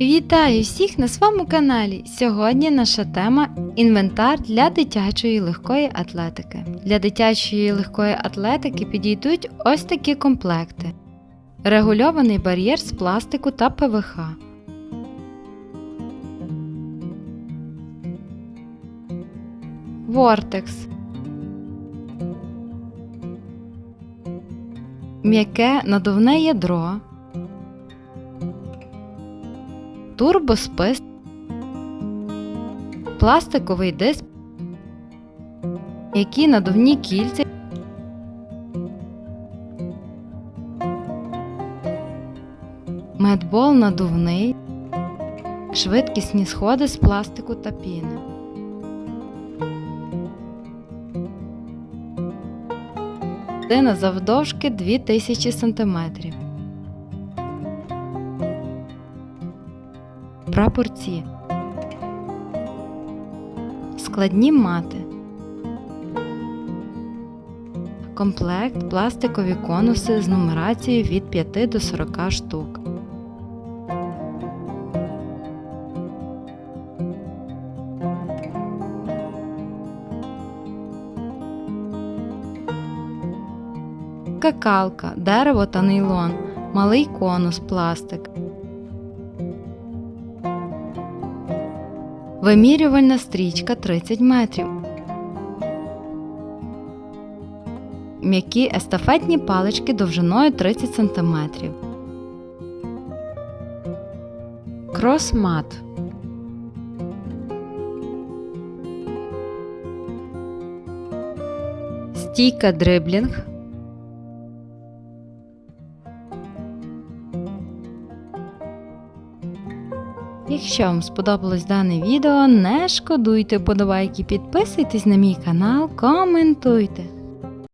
Вітаю всіх на своєму каналі. Сьогодні наша тема інвентар для дитячої легкої атлетики. Для дитячої легкої атлетики підійдуть ось такі комплекти: регульований бар'єр з пластику та ПВХ. Вортекс. М'яке надувне ядро. Турбоспис, пластиковий диск, які надувні кільця, медбол надувний, швидкісні сходи з пластику та піни. Дина завдовжки 2000 см. Прапорці. Складні мати. Комплект пластикові конуси з нумерацією від 5 до 40 штук. Какалка, дерево та нейлон, малий конус пластик. Вимірювальна стрічка 30 метрів. М'які естафетні палички довжиною 30 см. Кросмат. Стійка дриблінг. Якщо вам сподобалось дане відео, не шкодуйте подобайки, підписуйтесь на мій канал, коментуйте.